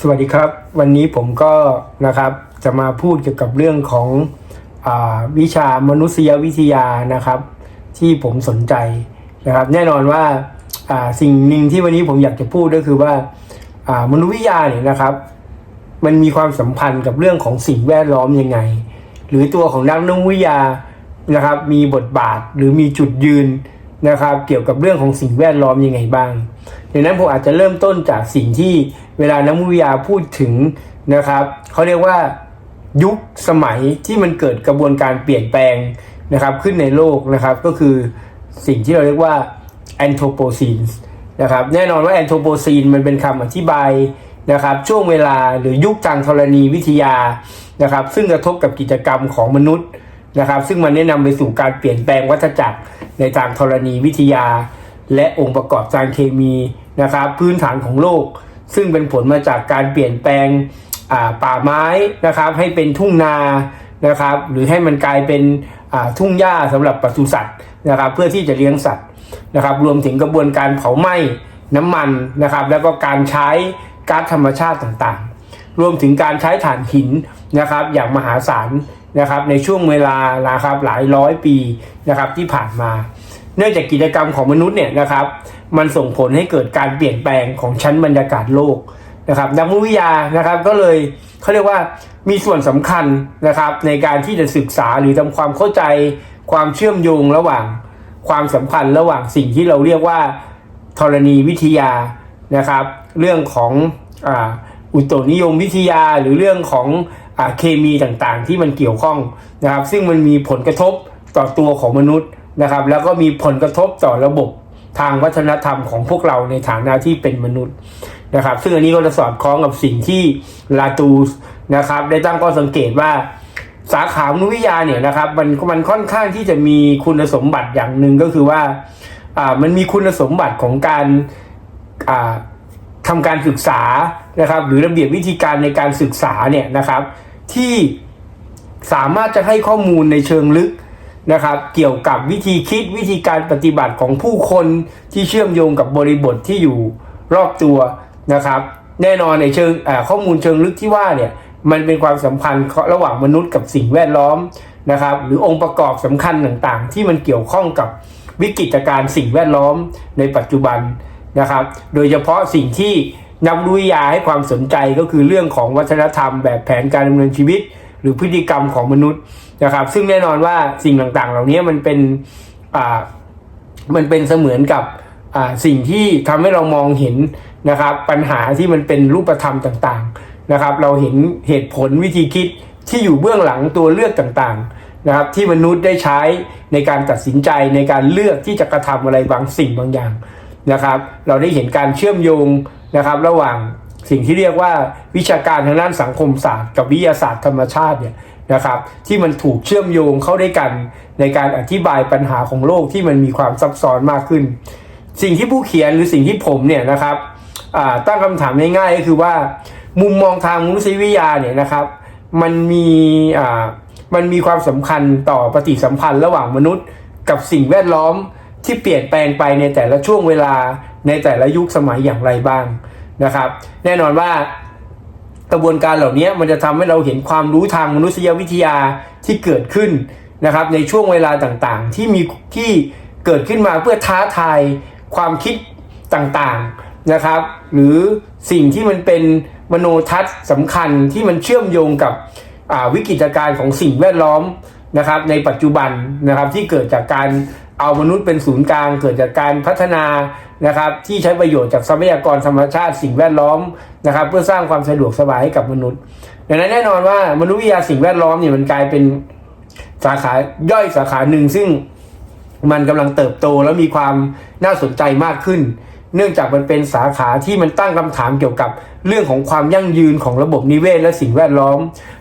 สวัสดีครับ วันนี้ผมก็นะครับจะมาพูดเกี่ยวกับเรื่องของอวิชามนุษยวิทยานะครับ ที่ผมสนใจนะครับ แน่นอนว่าสิ่งหนึ่งที่วันนี้ผมอยากจะพูดก็คือว่ามนุษยวิทยาเนี่ยนะครับ มันมีความสัมพันธ์กับเรื่องของสิ่งแวดล้อมยังไง หรือตัวของนักนกวิทยานะครับ มีบทบาทหรือมีจุดยืนนะครับ เกี่ยวกับเรื่องของสิ่งแวดล้อมยังไงบ้างดังนั้นผมอาจจะเริ่มต้นจากสิ่งที่ เวลานักวิทยาพูดถึงนะครับเขาเรียกว่ายุคสมัยที่มันเกิดกระบวนการเปลี่ยนแปลงนะครับขึ้นในโลกนะครับก็คือสิ่งที่เราเรียกว่า anthropocene นะครับแน่นอนว่า anthropocene มันเป็นคำอธิบายนะครับช่วงเวลาหรือยุคทางธรณีวิทยานะครับซึ่งกระทบกับกิจกรรมของมนุษย์นะครับ ซึ่งมันแนะนำไปสู่การเปลี่ยนแปลงวัฏจักรในทางธรณีวิทยา และองค์ประกอบทางเคมีนะครับพื้นฐานของโลก ซึ่งเป็นผลมาจากการเปลี่ยนแปลงป่าไม้นะครับ ให้เป็นทุ่งนานะครับ หรือให้มันกลายเป็นทุ่งหญ้าสำหรับปศุสัตว์นะครับ เพื่อที่จะเลี้ยงสัตว์นะครับ รวมถึงกระบวนการเผาไหม้น้ำมันนะครับ แล้วก็การใช้ก๊าซธรรมชาติต่างๆ รวมถึงการใช้ถ่านหินนะครับ อย่างมหาศาลนะครับ ในช่วงเวลานะครับหลายร้อยปีนะครับที่ผ่านมา เนื่องจากกิจกรรมของมนุษย์เนี่ยนะครับ มันส่งผลให้เกิดการเปลี่ยนแปลงของชั้นบรรยากาศโลกนะครับนักวิทยานะครับก็เลยเขาเรียกว่ามีส่วนสำคัญนะครับในการที่จะศึกษาหรือทำความเข้าใจความเชื่อมโยงระหว่างความสัมพันธ์ระหว่างสิ่งที่เราเรียกว่าธรณีวิทยานะครับ เรื่องของอุตุนิยมวิทยาหรือเรื่องของอเคมีต่างๆ ที่มันเกี่ยวข้องนะครับ ซึ่งมันมีผลกระทบต่อตัวของมนุษย์นะครับ แล้วก็มีผลกระทบต่อระบบ ทางวัฒนธรรมของพวกเราในฐานะที่เป็นมนุษย์นะครับ ซึ่งอันนี้ก็จะสอดคล้องกับสิ่งที่ลาตูสนะครับ ได้ตั้งข้อสังเกตว่าสาขามนุวิทยาเนี่ยนะครับมันมันค่อนข้างที่จะมีคุณสมบัติอย่างหนึ่งก็คือว่าอ่ามันมีคุณสมบัติของการอ่าทำการศึกษานะครับ หรือระเบียบวิธีการในการศึกษาเนี่ยนะครับ ที่สามารถจะให้ข้อมูลในเชิงลึก นะครับเกี่ยวกับวิธีคิดวิธีการปฏิบัติของผู้คนที่เชื่อมโยงกับบริบทที่อยู่รอบตัวนะครับ แน่นอนในเชิงข้อมูลเชิงลึกที่ว่าเนี่ยมันเป็นความสัมพันธ์ระหว่างมนุษย์กับสิ่งแวดล้อมนะครับ หรือองค์ประกอบสำคัญต่างๆ ที่มันเกี่ยวข้องกับวิกฤตการณ์สิ่งแวดล้อมในปัจจุบันนะครับ โดยเฉพาะสิ่งที่นักวิทยาให้ความสนใจก็คือเรื่องของวัฒนธรรมแบบแผนการดำเนินชีวิต หรือพฤติกรรมของมนุษย์นะครับ ซึ่งแน่นอนว่าสิ่งต่างๆ เหล่านี้มันเป็นอ่ามันเป็นเสมือนกับอ่าสิ่งที่ทำให้เรามองเห็นนะครับ ปัญหาที่มันเป็นรูปธรรมต่างๆนะครับ เราเห็นเหตุผลวิธีคิดที่อยู่เบื้องหลังตัวเลือกต่างๆนะครับ ที่มนุษย์ได้ใช้ในการตัดสินใจในการเลือกที่จะกระทำอะไรบางสิ่งบางอย่างนะครับ เราได้เห็นการเชื่อมโยงนะครับ ระหว่าง สิ่งที่เรียกว่าวิชาการทางด้านสังคมศาสตร์ กับวิทยาศาสตร์ธรรมชาติเนี่ยนะครับที่มันถูกเชื่อมโยงเข้าด้วยกันในการอธิบายปัญหาของโลกที่มันมีความซับซ้อนมากขึ้น สิ่งที่ผู้เขียนหรือสิ่งที่ผมเนี่ยนะครับตั้งคำถามง่ายๆก็คือว่า มุมมองทางมนุษยวิทยาเนี่ยนะครับมันมีมันมีความสำคัญต่อปฏิสัมพันธ์ระหว่างมนุษย์ กับสิ่งแวดล้อมที่เปลี่ยนแปลงไปในแต่ละช่วงเวลาในแต่ละยุคสมัยอย่างไรบ้าง นะครับ แน่นอนว่ากระบวนการเหล่านี้มันจะทำให้เราเห็นความรู้ทางมนุษยวิทยาที่เกิดขึ้นนะครับ ในช่วงเวลาต่างๆ ที่มีที่เกิดขึ้นมาเพื่อท้าทายความคิดต่างๆนะครับ หรือสิ่งที่มันเป็นมโนทัศน์สำคัญที่มันเชื่อมโยงกับวิกฤตการณ์ของสิ่งแวดล้อมนะครับ ในปัจจุบันนะครับที่เกิดจากการ เอามนุษย์เป็นศูนย์กลางเกิดจากการพัฒนานะครับ ที่ใช้ประโยชน์จากทรัพยากรธรรมชาติสิ่งแวดล้อมนะครับ เพื่อสร้างความสะดวกสบายให้กับมนุษย์ดังนั้นแน่นอนว่ามนุษยวิทยาสิ่งแวดล้อมเนี่ยมันกลายเป็นสาขาย่อยสาขาหนึ่งซึ่งมันกำลังเติบโตแล้วมีความน่าสนใจมากขึ้น เนื่องจากมันเป็นสาขาที่มันตั้งคำถามเกี่ยวกับเรื่องของความยั่งยืนของระบบนิเวศและสิ่งแวดล้อม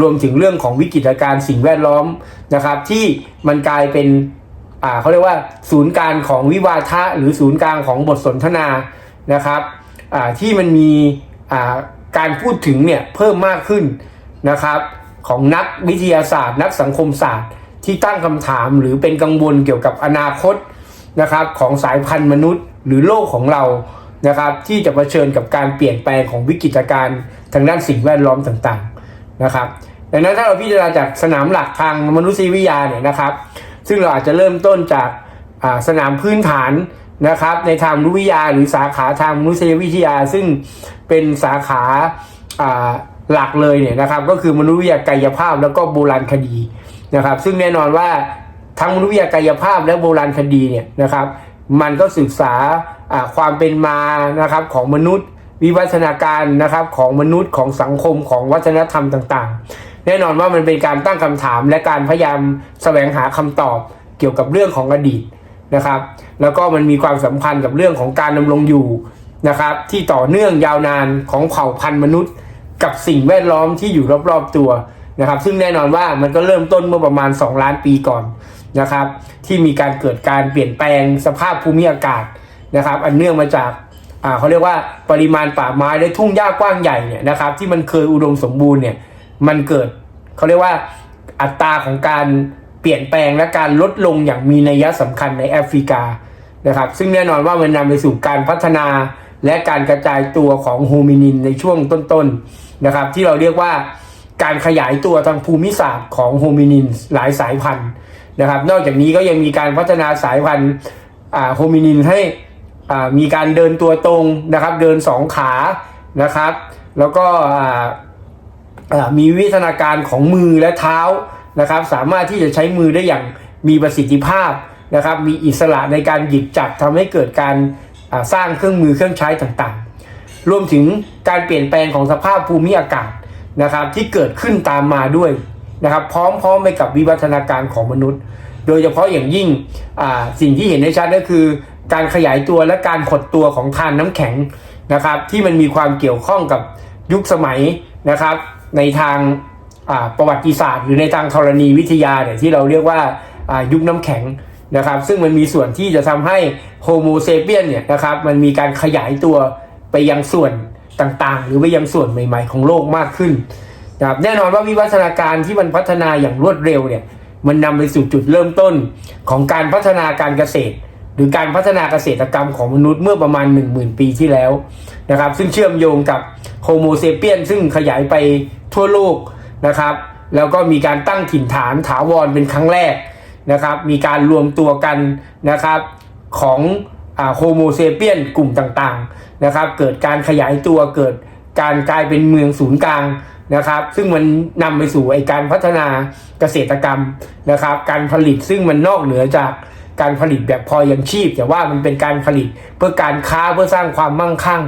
รวมถึงเรื่องของวิกฤตการณ์สิ่งแวดล้อมนะครับ ที่มันกลายเป็น อ่าเขาเรียกว่าศูนย์กลางของวิวาทะหรือศูนย์กลางของบทสนทนานะครับอ่าที่มันมีอ่าการพูดถึงเนี่ยเพิ่มมากขึ้นนะครับของนักวิทยาศาสตร์ นักสังคมศาสตร์ ที่ตั้งคำถามหรือเป็นกังวลเกี่ยวกับอนาคตนะครับของสายพันธุ์มนุษย์ หรือโลกของเรานะครับที่จะเผชิญกับการเปลี่ยนแปลงของวิกฤตการณ์ทางด้านสิ่งแวดล้อมต่างๆนะครับดังนั้นถ้าเราพิจารณาจากสนามหลักทางมนุษยวิทยาเนี่ยนะครับ ซึ่งเราอาจจะเริ่มต้นจากสนามพื้นฐานนะครับในทางมนุวิทยาหรือสาขาทางมนุษยวิทยา ซึ่งเป็นสาขาหลักเลยเนี่ยนะครับก็คือมนุษยวิทยากายภาพแล้วก็โบราณคดีนะครับซึ่งแน่นอนว่าทั้งมนุษยวิทยากายภาพและโบราณคดีเนี่ยนะครับมันก็ศึกษาอ่าความเป็นมานะครับของมนุษย์วิวัฒนาการนะครับของมนุษย์ของสังคมของวัฒนธรรมต่างๆ แน่นอนว่ามันเป็นการตั้งคำถามและการพยายามแสวงหาคำตอบเกี่ยวกับเรื่องของอดีตนะครับ แล้วก็มันมีความสัมพันธ์กับเรื่องของการดำรงอยู่นะครับ ที่ต่อเนื่องยาวนานของเผ่าพันธุ์มนุษย์ กับสิ่งแวดล้อมที่อยู่รอบๆตัวนะครับ ซึ่งแน่นอนว่ามันก็เริ่มต้นเมื่อประมาณ 2 ล้านปีก่อนนะครับ ที่มีการเกิดการเปลี่ยนแปลงสภาพภูมิอากาศนะครับ อันเนื่องมาจากอ่าเขาเรียกว่าปริมาณป่าไม้และทุ่งหญ้ากว้างใหญ่เนี่ยนะครับ ที่มันเคยอุดมสมบูรณ์เนี่ย มันเกิดเขาเรียกว่าอัตราของการเปลี่ยนแปลงและการลดลงอย่างมีนัยสำคัญในแอฟริกานะครับ ซึ่งแน่นอนว่ามันนำไปสู่การพัฒนาและการกระจายตัวของโฮมินินในช่วงต้นๆนะครับ ที่เราเรียกว่าการขยายตัวทางภูมิศาสตร์ของโฮมินินหลายสายพันธุ์นะครับ นอกจากนี้ก็ยังมีการพัฒนาสายพันธุ์โฮมินินให้มีการเดินตัวตรงนะครับ เดินสองขานะครับ แล้วก็ มีวิวัฒนาการของมือและเท้านะครับ สามารถที่จะใช้มือได้อย่างมีประสิทธิภาพนะครับ มีอิสระในการหยิบจับทำให้เกิดการสร้างเครื่องมือเครื่องใช้ต่างๆ รวมถึงการเปลี่ยนแปลงของสภาพภูมิอากาศนะครับ ที่เกิดขึ้นตามมาด้วยนะครับ พร้อมๆไปกับวิวัฒนาการของมนุษย์ โดยเฉพาะอย่างยิ่งสิ่งที่เห็นได้ชัดก็คือ การขยายตัวและการขดตัวของทานน้ำแข็งนะครับ ที่มันมีความเกี่ยวข้องกับยุคสมัยนะครับ ในทางประวัติศาสตร์ หรือในทางธรณีวิทยาเนี่ยที่เราเรียกว่าอ่ายุคน้ำแข็งนะครับซึ่งมันมีส่วนที่จะทำให้โฮโมเซเปียนเนี่ยนะครับมันมีการขยายตัวไปยังส่วนต่างๆ หรือไปยังส่วนใหม่ ๆ ของโลกมากขึ้นนะครับแน่นอนว่าวิวัฒนาการที่มันพัฒนาอย่างรวดเร็วเนี่ยมันนำไปสู่จุดเริ่มต้นของการพัฒนาการเกษตร หรือการพัฒนาเกษตรกรรมของมนุษย์เมื่อประมาณ 10,000 ปีที่แล้วนะครับ ซึ่งเชื่อมโยงกับโฮโมเซเปียนซึ่งขยายไปทั่วโลกนะครับ แล้วก็มีการตั้งถิ่นฐานถาวรเป็นครั้งแรกนะครับ มีการรวมตัวกันนะครับของโฮโมเซเปียนกลุ่มต่างๆนะครับ เกิดการขยายตัวเกิดการกลายเป็นเมืองศูนย์กลางนะครับ ซึ่งมันนำไปสู่ไอการพัฒนาเกษตรกรรมนะครับ การผลิตซึ่งมันนอกเหนือจาก การผลิตแบบพอยังชีพ แต่ว่ามันเป็นการผลิตเพื่อการค้าเพื่อสร้างความมั่งคั่ง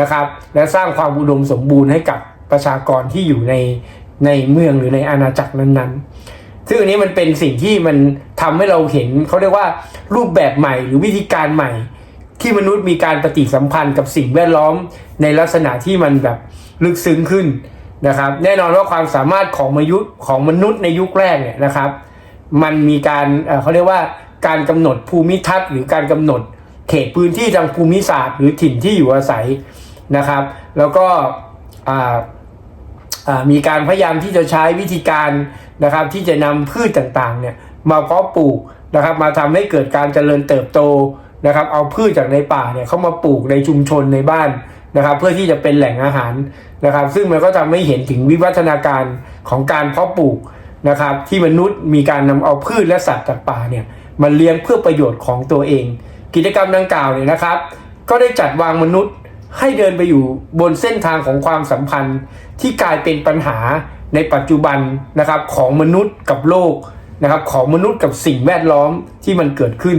นะครับ และสร้างความอุดมสมบูรณ์ให้กับประชากรที่อยู่ในในเมืองหรือในอาณาจักรนั้นๆ ซึ่งอันนี้มันเป็นสิ่งที่มันทำให้เราเห็นเขาเรียกว่ารูปแบบใหม่หรือวิธีการใหม่ ที่มนุษย์มีการปฏิสัมพันธ์กับสิ่งแวดล้อมในลักษณะที่มันแบบลึกซึ้งขึ้นนะครับ แน่นอนว่าความสามารถของมยุทธ์ของมนุษย์ในยุคแรกเนี่ยนะครับ มันมีการเอ่อเขาเรียกว่า การกำหนดภูมิทัศน์หรือการกำหนดเขตพื้นที่ทางภูมิศาสตร์ หรือถิ่นที่อยู่อาศัยนะครับ แล้วก็มีการพยายามที่จะใช้วิธีการนะครับที่จะนำพืชต่างๆเนี่ยมาเพาะปลูกนะครับ มาทำให้เกิดการเจริญเติบโตนะครับ เอาพืชจากในป่าเนี่ยเข้ามาปลูกในชุมชนในบ้านนะครับ เพื่อที่จะเป็นแหล่งอาหารนะครับ ซึ่งมันก็ทำให้เห็นถึงวิวัฒนาการของการเพาะปลูกนะครับ ที่มนุษย์มีการนำเอาพืชและสัตว์จากป่าเนี่ย มาเลี้ยงเพื่อประโยชน์ของตัวเอง กิจกรรมดังกล่าวเนี่ยนะครับ ก็ได้จัดวางมนุษย์ให้เดินไปอยู่บนเส้นทางของความสัมพันธ์ที่กลายเป็นปัญหาในปัจจุบันนะครับของมนุษย์กับโลกนะครับของมนุษย์กับสิ่งแวดล้อมที่มันเกิดขึ้น